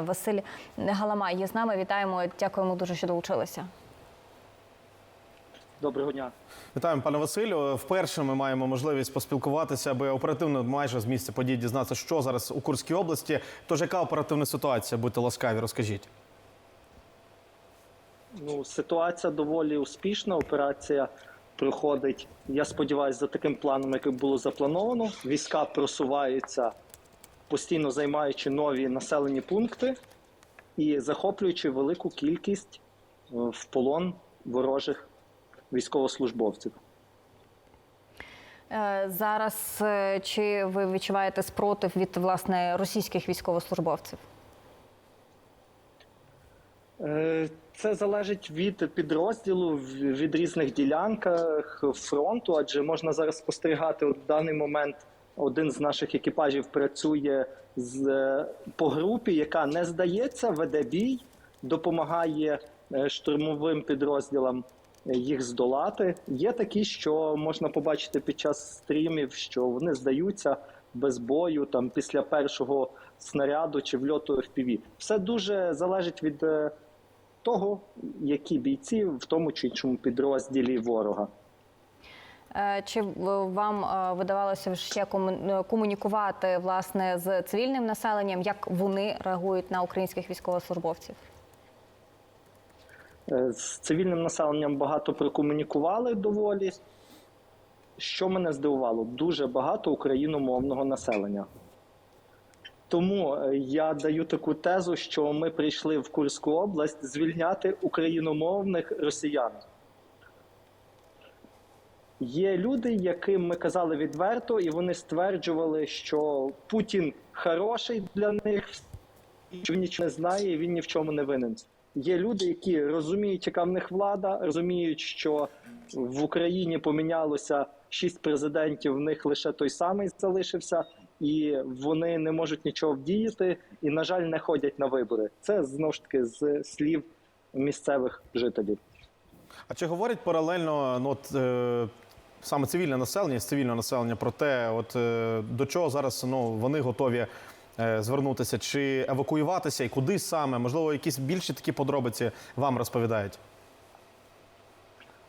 Василь Галамай є з нами. Вітаємо. Дякуємо дуже, що долучилися. Доброго дня. Вітаємо, пане Василю. Вперше ми маємо можливість поспілкуватися, аби оперативно майже з місця подій дізнатися, що зараз у Курській області. Тож яка оперативна ситуація? Будьте ласкаві, розкажіть. Ну, ситуація доволі успішна. Операція проходить, я сподіваюся, за таким планом, який було заплановано. Війська просуваються, постійно займаючи нові населені пункти і захоплюючи велику кількість е, в полон ворожих військовослужбовців. Е, Зараз е, чи ви відчуваєте спротив від власне російських військовослужбовців? Це залежить від підрозділу від різних ділянках фронту, адже можна зараз спостерігати от в даний момент. Один з наших екіпажів працює з по групі, яка не здається, веде бій, допомагає е, штурмовим підрозділам е, їх здолати. Є такі, що можна побачити під час стрімів, що вони здаються без бою, там після першого снаряду чи вльоту FPV. Все дуже залежить від е, того, які бійці в тому чи іншому підрозділі ворога. Е, Чи вам е, видавалося ще е, комунікувати власне з цивільним населенням, як вони реагують на українських військовослужбовців? З цивільним населенням багато прокомунікували доволі. Що мене здивувало, дуже багато україномовного населення. Тому я даю таку тезу, що ми прийшли в Курську область звільняти україномовних росіян. Є люди, яким ми казали відверто, і вони стверджували, що Путін хороший для них, що він нічого не знає, і він ні в чому не винен. Є люди, які розуміють, яка в них влада, розуміють, що в Україні помінялося шість президентів, в них лише той самий залишився, і вони не можуть нічого вдіяти, і, на жаль, не ходять на вибори. Це знову ж таки з слів місцевих жителів. А чи говорять паралельно ну, е, саме цивільне населення, з цивільного населення про те, от е, до чого зараз ну, вони готові е, звернутися, чи евакуюватися і куди саме? Можливо, якісь більші такі подробиці вам розповідають?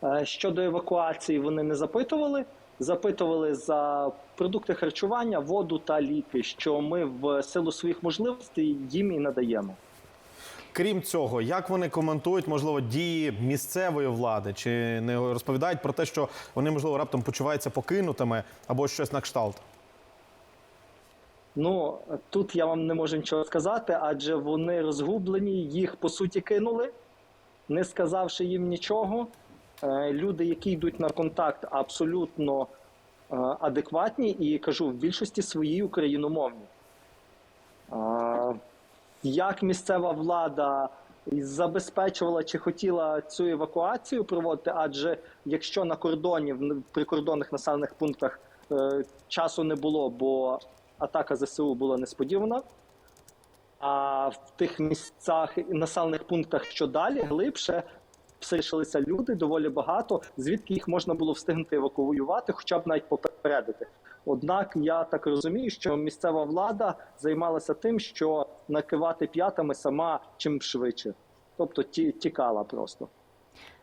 Е, Щодо евакуації вони не запитували. Запитували за продукти харчування, воду та ліки, що ми в силу своїх можливостей їм і надаємо. Крім цього, як вони коментують, можливо, дії місцевої влади, чи не розповідають про те, що вони, можливо, раптом почуваються покинутими або щось на кшталт? Ну тут я вам не можу нічого сказати, адже вони розгублені, їх по суті кинули, не сказавши їм нічого. Е, Люди, які йдуть на контакт, абсолютно е, адекватні і кажу, в більшості своїй україномовні. Як місцева влада забезпечувала чи хотіла цю евакуацію проводити? Адже якщо на кордоні в прикордонних населених пунктах е, часу не було, бо атака ЗСУ була несподівана. А в тих місцях населених пунктах, що далі, глибше, залишилися люди доволі багато, звідки їх можна було встигнути евакуювати, хоча б навіть попередити. Однак я так розумію, що місцева влада займалася тим, що накивати п'ятами сама чим швидше, тобто ті, тікала просто.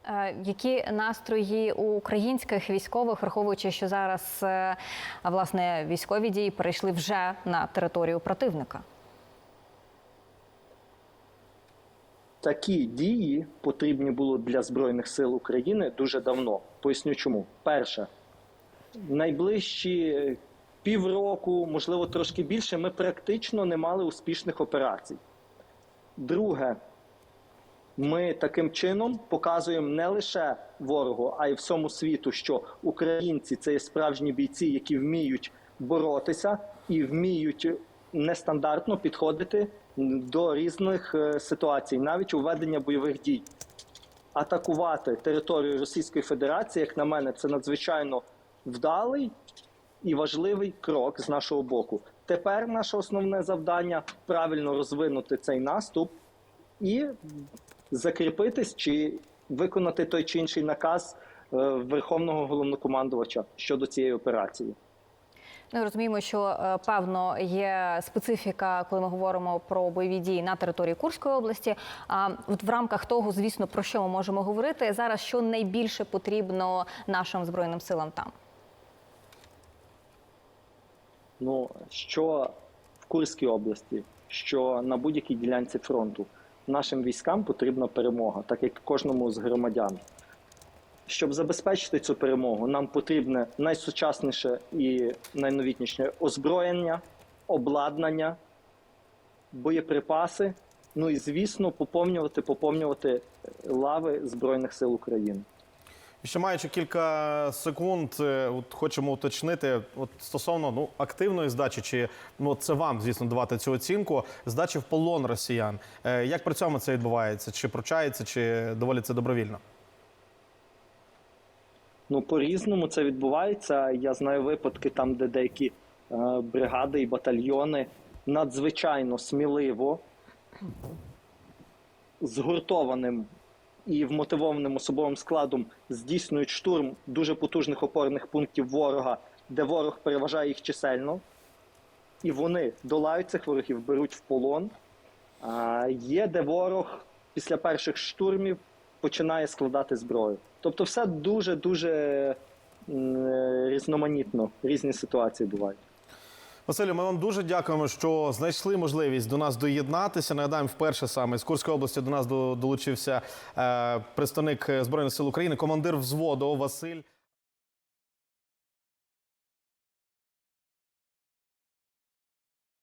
Е, Які настрої у українських військових, враховуючи, що зараз е, власне військові дії перейшли вже на територію противника? Такі дії потрібні було для Збройних сил України дуже давно. Поясню чому. Перше, найближчі півроку, можливо, трошки більше, ми практично не мали успішних операцій. Друге, ми таким чином показуємо не лише ворогу, а й всьому світу, що українці це є справжні бійці, які вміють боротися і вміють нестандартно підходити до різних е, ситуацій, навіть у ведення бойових дій. Атакувати територію Російської Федерації, як на мене, це надзвичайно вдалий і важливий крок з нашого боку. Тепер наше основне завдання правильно розвинути цей наступ і закріпитись чи виконати той чи інший наказ е, Верховного головнокомандувача щодо цієї операції. Ну, розуміємо, що е, певно є специфіка, коли ми говоримо про бойові дії на території Курської області. А в рамках того, звісно, про що ми можемо говорити зараз, що найбільше потрібно нашим збройним силам там. Ну що в Курській області, що на будь-якій ділянці фронту нашим військам потрібна перемога, так як кожному з громадян. Щоб забезпечити цю перемогу, нам потрібне найсучасніше і найновітніше озброєння, обладнання, боєприпаси. Ну і звісно, поповнювати, поповнювати лави Збройних сил України. Ще маючи кілька секунд, е, от хочемо уточнити от стосовно ну активної здачі, чи ну це вам, звісно, давати цю оцінку здачі в полон росіян. Е, Як при цьому це відбувається? Чи пручається, чи доволі це добровільно? Ну, по-різному це відбувається. Я знаю випадки там, де деякі е, бригади і батальйони надзвичайно сміливо, згуртованим і вмотивованим особовим складом здійснюють штурм дуже потужних опорних пунктів ворога, де ворог переважає їх чисельно. І вони долають цих ворогів, беруть в полон. Є, де ворог після перших штурмів починає складати зброю. Тобто, все дуже дуже різноманітно, різні ситуації бувають. Василю, ми вам дуже дякуємо, що знайшли можливість до нас доєднатися. Нагадаємо, вперше саме з Курської області до нас долучився е, представник Збройних сил України, командир взводу Василь.